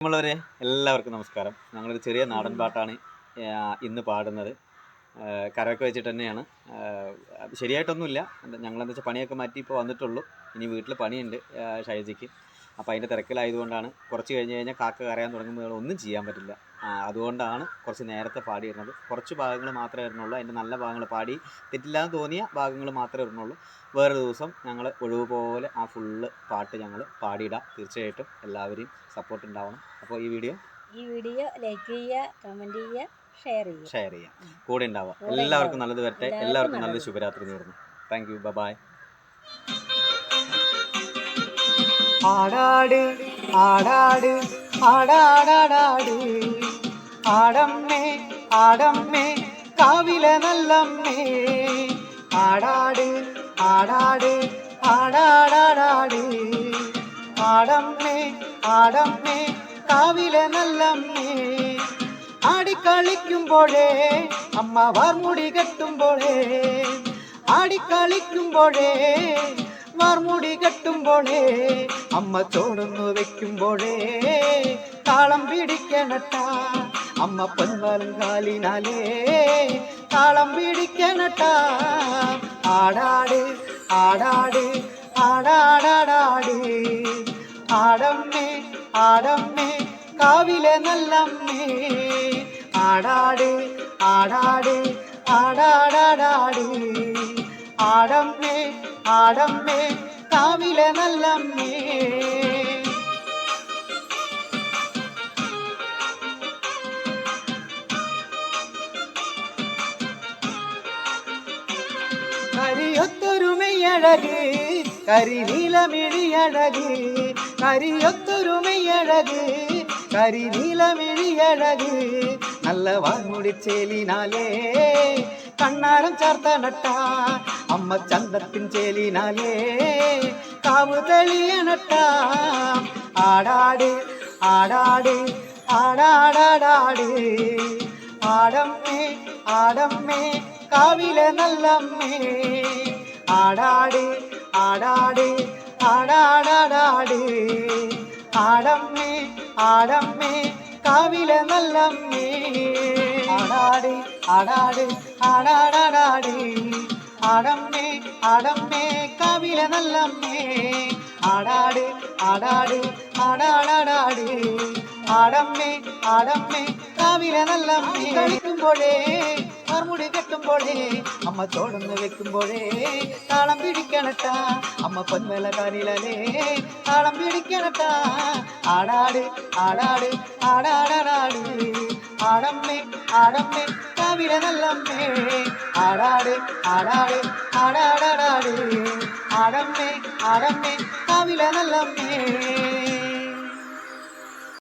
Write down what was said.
പ്രിയമുള്ളവരെ എല്ലാവർക്കും നമസ്കാരം. ഞങ്ങളൊരു ചെറിയ നാടൻ പാട്ടാണ് ഇന്ന് പാടുന്നത്. കരമൊക്കെ വെച്ചിട്ട് തന്നെയാണ്. ശരിയായിട്ടൊന്നുമില്ല. ഞങ്ങളെന്താ വെച്ചാൽ പണിയൊക്കെ മാറ്റി ഇപ്പോൾ വന്നിട്ടുള്ളൂ. ഇനി വീട്ടിൽ പണിയുണ്ട് ആ, ഷൈജയ്ക്ക്. അപ്പോൾ അതിന്റെ തിരക്കിലായതുകൊണ്ടാണ് കുറച്ച് കഴിഞ്ഞ് കഴിഞ്ഞാൽ കാക്ക കരയാൻ തുടങ്ങുമ്പോൾ ഒന്നും ചെയ്യാൻ പറ്റില്ല. അതുകൊണ്ടാണ് കുറച്ച് നേരത്തെ പാടി വരുന്നത്. കുറച്ച് ഭാഗങ്ങൾ മാത്രമേ വരുന്നുള്ളൂ. അതിന്റെ നല്ല ഭാഗങ്ങൾ പാടി തെറ്റില്ലാന്ന് തോന്നിയ ഭാഗങ്ങൾ മാത്രമേ വരുന്നുള്ളൂ. വേറെ ദിവസം ഞങ്ങൾ ഒഴിവ് പോലെ ആ ഫുള്ള് പാട്ട് ഞങ്ങൾ പാടിയിടാം. തീർച്ചയായിട്ടും എല്ലാവരെയും സപ്പോർട്ട് ഉണ്ടാവണം. അപ്പോൾ ഈ വീഡിയോ ഈ വീഡിയോ ലൈക്ക് ചെയ്യുക കമന്റ് ചെയ്യുക ഷെയർ ചെയ്യുക. ഷെയർ ചെയ്യാം കൂടെ ഉണ്ടാവുക. എല്ലാവർക്കും നല്ലത് വരട്ടെ. എല്ലാവർക്കും നല്ല നല്ലൊരു. ശുഭരാത്രി നേരുന്നു. താങ്ക് യു ബൈ ஆடாடு ஆடாடு ஆடாடாடாடு. ஆடம்மே ஆடம்மே காவில நல்லம்மே. ஆடாடு ஆடாடு ஆடாடாடாடு. ஆடம்மே ஆடம்மே காவில நல்லம்மே. ஆடி கழிக்கும் போழே அம்மாவார் முடி கட்டும் போழே ஆடி கழிக்கும் போழே വാർമുടി കെട്ടുമ്പോഴേ അമ്മ തോടുന്നു വെക്കുമ്പോഴേ താളം പിടിക്കണട്ട. അമ്മ പൊന്നാലും കാലിനാലേ താളം പിടിക്കണട്ട. ആടാട് ആടാട് ആടാടാടാട്. ആടമ്മേ ആടമ്മേ കാവിലെ നല്ലമ്മേ. ആടാട് ആടാട് ആടാടാടാട്. ആടമ്മേ ஆடம்மே காவில நல்லம்மே. கரியொத்தொருமை அழகு கரி நீலமிழி அழகு. கரியொத்தொருமை அழகு கரி நீலமிழி அழகு. நல்ல வான்முடி செலினாலே കണ്ണാരം ചേർത്ത നട്ട അമ്മ ചന്തത്തിൻ ചേലിനാലേ കാവ് തെളിയണട്ട ആടാട് ആടാട് ആടാടാടാട്. ആടമ്മേ ആടമ്മേ കാവിലെ നല്ലമ്മേ. ആടാട് ആടാട് ആടാടാടാട്. ആടമ്മേ ആടമ്മേ കാവിലെ നല്ലമ്മേ. ஆடாடி ஆடாடு ஆடாடாடாடி. ஆடம்மே ஆடம்மே கவில நல்லம்மே. ஆடாடு ஆடாடு ஆடாடாடாடி. ஆடம்மே ஆடம்மே கவில நல்லம்மே. கழிக்கும் போதே மறுமுடி கட்டும் போலே அம்மா தோடன்னு வைக்கும் போலே தாளம் பிடிக்கணட்டா அம்மா பொன்மேல காரிலே தாளம் பிடிக்கணட்டா ஆடாடு ஆடாடு ஆடாடாடு ஆடம்மே ஆடம்மே காவிட நல்லம்மே ஆடாடு ஆடாடு ஆடாடாடு ஆடம்மே ஆடம்மே காவில நல்லம்மே